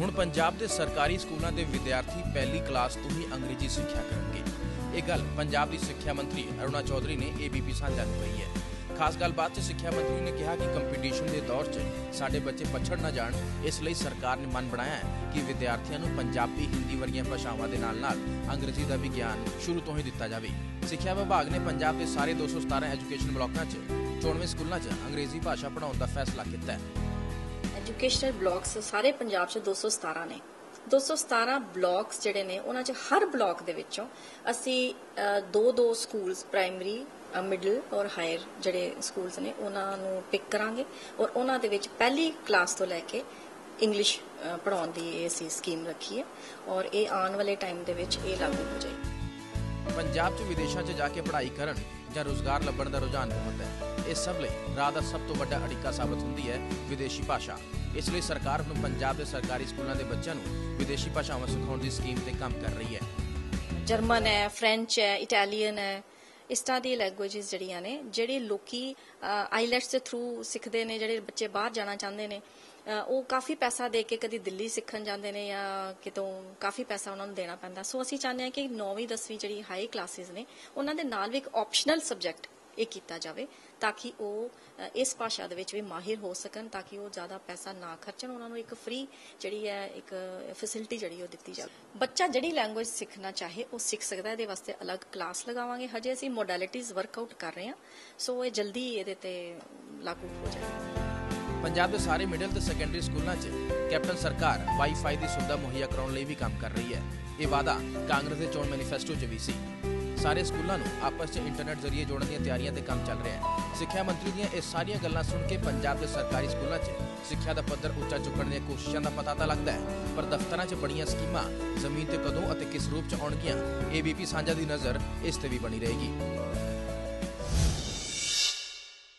ਹੁਣ ਪੰਜਾਬ ਦੇ ਸਰਕਾਰੀ ਸਕੂਲਾਂ ਦੇ ਵਿਦਿਆਰਥੀ ਪਹਿਲੀ ਕਲਾਸ ਤੋਂ ਹੀ ਅੰਗਰੇਜ਼ੀ ਸਿੱਖਿਆ ਕਰਨਗੇ। ਇਹ ਗੱਲ ਪੰਜਾਬ ਦੀ ਸਿੱਖਿਆ ਮੰਤਰੀ ਅਰੁਣਾ ਚੌਧਰੀ ਨੇ ਏਬੀਪੀ ਸਾਂਝਾ ਨੂੰ ਕਹੀ ਹੈ। ਖਾਸ ਗੱਲਬਾਤ 'ਚ ਸਿੱਖਿਆ ਮੰਤਰੀ ਨੇ ਕਿਹਾ ਕਿ ਕੰਪੀਟੀਸ਼ਨ ਦੇ ਦੌਰ 'ਚ ਸਾਡੇ ਬੱਚੇ ਪਛੜ ਨਾ ਜਾਣ। ਇਸ ਲਈ ਸਰਕਾਰ ਨੇ ਮਨ ਬਣਾਇਆ ਹੈ ਕਿ ਵਿਦਿਆਰਥੀਆਂ ਨੂੰ ਪੰਜਾਬੀ, ਹਿੰਦੀ ਵਰਗੀਆਂ ਭਾਸ਼ਾਵਾਂ ਦੇ ਨਾਲ-ਨਾਲ ਅੰਗਰੇਜ਼ੀ ਦਾ ਵੀ ਗਿਆਨ ਸ਼ੁਰੂ ਤੋਂ ਹੀ ਦਿੱਤਾ ਜਾਵੇ। ਸਿੱਖਿਆ ਵਿਭਾਗ ਨੇ ਪੰਜਾਬ ਦੇ ਸਾਰੇ 217 ਐਜੂਕੇਸ਼ਨ ਬਲਾਕਾਂ 'ਚ 94 ਸਕੂਲਾਂ 'ਚ ਅੰਗਰੇਜ਼ੀ ਭਾਸ਼ਾ ਪੜ੍ਹਾਉਣ ਦਾ ਫੈਸਲਾ ਕੀਤਾ ਹੈ। ਐਜੂਕੇਸ਼ਨਲ ਬਲਾਕਸ ਸਾਰੇ ਪੰਜਾਬ 'ਚ 217 ਨੇ। 217 ਬਲਾਕਸ ਜਿਹੜੇ ਨੇ ਉਹਨਾਂ 'ਚ ਹਰ ਬਲਾਕ ਦੇ ਵਿੱਚੋਂ ਅਸੀਂ ਦੋ ਦੋ ਸਕੂਲਸ ਪ੍ਰਾਇਮਰੀ ਮਿਡਲ ਔਰ ਹਾਇਰ ਜਿਹੜੇ ਸਕੂਲਸ ਨੇ ਉਹਨਾਂ ਨੂੰ ਪਿਕ ਕਰਾਂਗੇ ਔਰ ਉਹਨਾਂ ਦੇ ਵਿੱਚ ਪਹਿਲੀ ਕਲਾਸ ਤੋਂ ਲੈ ਕੇ ਇੰਗਲਿਸ਼ ਅ, ਪੜ੍ਹਾਉਣ ਦੀ ਇਹ ਅਸੀਂ ਸਕੀਮ ਰੱਖੀ ਹੈ ਔਰ ਇਹ ਆਉਣ ਵਾਲੇ ਟਾਈਮ ਦੇ ਵਿੱਚ ਇਹ ਲਾਗੂ ਹੋ ਜਾਏਗੀ। ਪੰਜਾਬ 'ਚ ਵਿਦੇਸ਼ਾਂ 'ਚ ਜਾ ਕੇ ਪੜ੍ਹਾਈ ਕਰਨ ਜਾਂ ਰੋਜ਼ਗਾਰ ਲੱਭਣ ਦਾ ਰੁਝਾਨ ਬਹੁਤ ਹੈ। ਇਸ ਸਭ ਲਈ ਰਾਹ ਦਾ ਸਭ ਤੋਂ ਵੱਡਾ ਅੜਿੱਕਾ ਸਾਬਤ ਹੁੰਦੀ ਹੈ ਵਿਦੇਸ਼ੀ ਭਾਸ਼ਾ। ਇਸ ਲਈ ਸਰਕਾਰ ਹੁਣ ਪੰਜਾਬ ਦੇ ਸਰਕਾਰੀ ਸਕੂਲਾਂ ਦੇ ਬੱਚਿਆਂ ਨੂੰ ਵਿਦੇਸ਼ੀ ਭਾਸ਼ਾਵਾਂ ਸਿਖਾਉਣ ਦੀ ਸਕੀਮ ਤੇ ਕੰਮ ਕਰ ਰਹੀ ਹੈ। ਜਰਮਨ ਹੈ, ਫ੍ਰੈਂਚ ਹੈ, ਇਟਾਲੀਅਨ ਹੈ, ਇਸ ਤਰ੍ਹਾਂ ਦੀ ਲੈਂਗੁਏਜਸ ਜਿਹੜੀਆਂ ਨੇ, ਜਿਹੜੇ ਲੋਕੀ ਆਈਲੈਟਸ ਦੇ ਥਰੂ ਸਿੱਖਦੇ ਨੇ, ਜਿਹੜੇ ਬੱਚੇ ਬਾਹਰ ਜਾਣਾ ਚਾਹੁੰਦੇ ਨੇ ਉਹ ਕਾਫੀ ਪੈਸਾ ਦੇ ਕੇ ਕਦੀ ਦਿੱਲੀ ਸਿੱਖਣ ਜਾਂਦੇ ਨੇ ਜਾਂ ਕਿਤੋਂ ਕਾਫੀ ਪੈਸਾ ਉਹਨਾਂ ਨੂੰ ਦੇਣਾ ਪੈਂਦਾ। ਸੋ ਅਸੀਂ ਚਾਹੁੰਦੇ ਹਾਂ ਕਿ 9ਵੀਂ 10ਵੀਂ ਜਿਹੜੀ ਹਾਈ ਕਲਾਸਿਸ ਨੇ, ਉਹਨਾਂ ਦੇ ਨਾਲ ਵੀ ਇੱਕ ਆਪਸ਼ਨਲ ਸਬਜੈਕਟ ਇਹ ਕੀਤਾ ਜਾਵੇ ਤਾਂ ਕਿ ਉਹ ਇਸ ਭਾਸ਼ਾ ਦੇ ਵਿੱਚ ਵੀ ਮਾਹਿਰ ਹੋ ਸਕਣ ਤਾਂ ਕਿ ਉਹ ਜ਼ਿਆਦਾ ਪੈਸਾ ਨਾ ਖਰਚਣ। ਉਹਨਾਂ ਨੂੰ ਇੱਕ ਫ੍ਰੀ ਜਿਹੜੀ ਹੈ, ਇੱਕ ਫੈਸਿਲਿਟੀ ਜਿਹੜੀ ਉਹ ਦਿੱਤੀ ਜਾਵੇ। ਬੱਚਾ ਜਿਹੜੀ ਲੈਂਗੁਏਜ ਸਿੱਖਣਾ ਚਾਹੇ ਉਹ ਸਿੱਖ ਸਕਦਾ ਇਹਦੇ ਵਾਸਤੇ ਅਲੱਗ ਕਲਾਸ ਲਗਾਵਾਂਗੇ। ਹਜੇ ਅਸੀਂ ਮੋਡੈਲਿਟੀਜ਼ ਵਰਕਆਊਟ ਕਰ ਰਹੇ ਹਾਂ, ਸੋ ਇਹ ਜਲਦੀ ਇਹਦੇ ਤੇ ਲਾਗੂ ਹੋ ਜਾਏਗਾ ਪੰਜਾਬ ਦੇ ਸਾਰੇ ਮਿਡਲ ਤੇ ਸੈਕੰਡਰੀ ਸਕੂਲਾਂ 'ਚ ਕੈਪਟਨ ਸਰਕਾਰ ਵਾਈਫਾਈ ਦੀ ਸੁਵਿਧਾ ਮੁਹੱਈਆ ਕਰਾਉਣ ਲਈ ਵੀ ਕੰਮ ਕਰ ਰਹੀ ਹੈ। ਇਹ ਵਾਅਦਾ ਕਾਂਗਰਸ ਦੇ ਚੋਣ ਮੈਨੀਫੈਸਟੋ 'ਚ ਵੀ ਸੀ। ਸਾਰੇ ਸਕੂਲਾਂ ਨੂੰ ਆਪਸ 'ਚ ਇੰਟਰਨੈਟ ਜ਼ਰੀਏ ਜੋੜਨ ਦੀਆਂ ਤਿਆਰੀਆਂ ਤੇ ਕੰਮ ਚੱਲ ਰਿਹਾ ਹੈ। ਸਿੱਖਿਆ ਮੰਤਰੀ ਦੀਆਂ ਇਹ ਸਾਰੀਆਂ ਗੱਲਾਂ ਸੁਣ ਕੇ ਪੰਜਾਬ ਦੇ ਸਰਕਾਰੀ ਸਕੂਲਾਂ 'ਚ ਸਿੱਖਿਆ ਦਾ ਪੱਧਰ ਉੱਚਾ ਚੁੱਕਣ ਦੀਆਂ ਕੋਸ਼ਿਸ਼ਾਂ ਦਾ ਪਤਾ ਤਾਂ ਲੱਗਦਾ ਹੈ, ਪਰ ਦਫ਼ਤਰਾਂ 'ਚ ਬੜੀਆਂ ਸਕੀਮਾਂ ਜ਼ਮੀਨ ਤੇ ਕਦੋਂ ਅਤੇ ਕਿਸ ਰੂਪ 'ਚ ਆਉਣਗੀਆਂ ਏਬੀਪੀ ਸਾਂਝਾ ਦੀ ਨਜ਼ਰ ਇਸ ਤੇ ਵੀ ਬਣੀ ਰਹੇਗੀ।